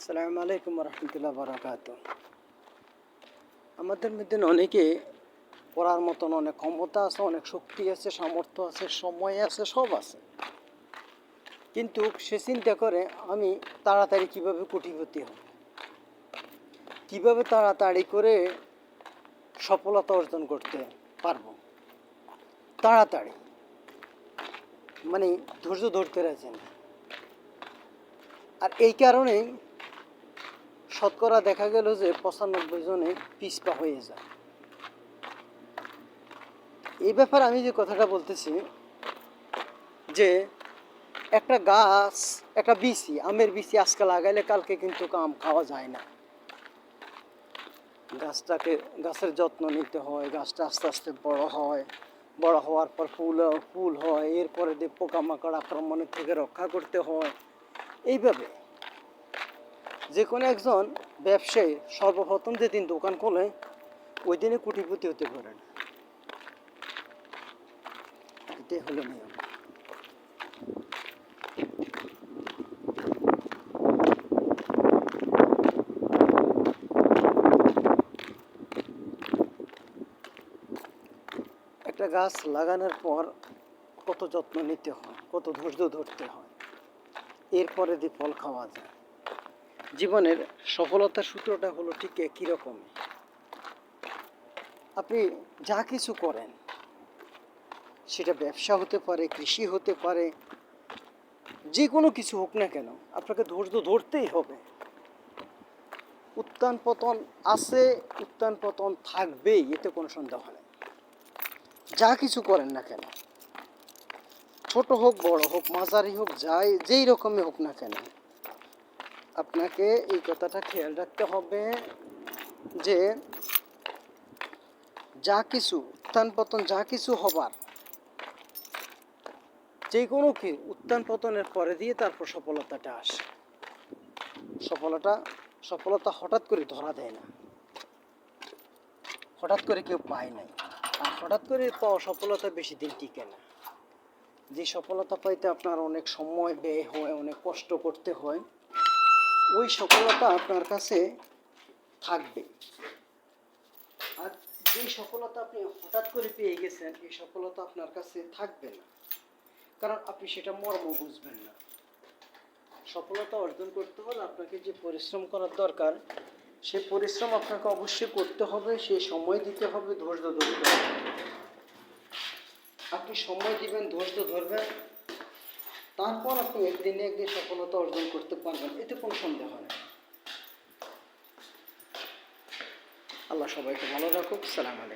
সালাম আলাইকুম রহমতুল্লাহ বরাকাত আমাদের মধ্যে অনেকে পড়ার মতন অনেক ক্ষমতা আছে, অনেক শক্তি আছে, সামর্থ্য আছে, সময় আছে, সব আছে। কিন্তু সে চিন্তা করে, আমি তাড়াতাড়ি কীভাবে কোটিপতি হব? কীভাবে তাড়াতাড়ি করে সফলতা অর্জন করতে পারব? তাড়াতাড়ি। মানে ধৈর্য ধরতে রাখছে না। আর এই কারণেই শতকরা দেখা গেল যে পঁচানব্বই জনে পিছপা হয়ে যায়। এই ব্যাপারে আমি যে কথাটা বলতেছি, যে একটা গাছ, একটা বিচি, আমের বিচি আজকে লাগাইলে কালকে কিন্তু আম খাওয়া যায় না। গাছটাকে, গাছের যত্ন নিতে হয়, গাছটা আস্তে আস্তে বড় হয়। বড় হওয়ার পর ফুল ফুল হয়, এরপরে দিয়ে পোকামাকড় আক্রমণের থেকে রক্ষা করতে হয়। এইভাবে যে কোনো একজন ব্যবসায়ী সর্বপ্রথম যেদিন দোকান খোলে ওই দিনে কোটিপতি হতে পারেন। এটাই হলো নিয়ম। একটা গাছ লাগানোর পর কত যত্ন নিতে হয়, কত ধৈর্য ধরতে হয়, এরপরে দিয়ে ফল খাওয়া যায়। জীবনের সফলতার সূত্রটা হলো ঠিক একই রকমই। আপনি যা কিছু করেন, সেটা ব্যবসা হতে পারে, কৃষি হতে পারে, যে কোনো কিছু হোক না কেন, আপনাকে ধৈর্য ধরতেই হবে। উত্থান পতন আছে, উত্থান পতন থাকবেই, এতে কোনো সন্দেহ নেই। যা কিছু করেন না কেন, ছোট হোক, বড় হোক, মাঝারি হোক, যাই, যেই রকমই হোক না কেন আপনাকে এই কথাটা খেয়াল রাখতে হবে যে যা কিছু উত্থান পতন যা কিছু হবার, যে কোনো কি উত্থান পতনের পরে দিয়ে তারপর সফলতাটা আসে। সফলতা সফলতা হঠাৎ করে ধরা দেয় না। হঠাৎ করে কেউ পায় নাই। আর হঠাৎ করে পাওয়া সফলতা বেশি দিন টিকে না। যে সফলতা পাইতে আপনার অনেক সময় ব্যয় হয়, অনেক কষ্ট করতে হয় ওই সফলতা আপনার কাছে থাকবে। আর যে সফলতা আপনি হঠাৎ করে পেয়ে গেছেন, এই সফলতা আপনার কাছে থাকবে না। কারণ আপনি সেটা মর্ম বুঝবেন না। সফলতা অর্জন করতে হলে আপনাকে যে পরিশ্রম করার দরকার, সে পরিশ্রম আপনাকে অবশ্যই করতে হবে, সে সময় দিতে হবে, ধৈর্য ধরতে হবে। আপনি সময় দিবেন, ধৈর্য ধরবেন তারপর আপনি একদিনে একদিন সফলতা অর্জন করতে পারবেন, এতে কোনো সন্দেহ নেই। আল্লাহ সবাইকে ভালো রাখুক। সালাম আলাইকুম।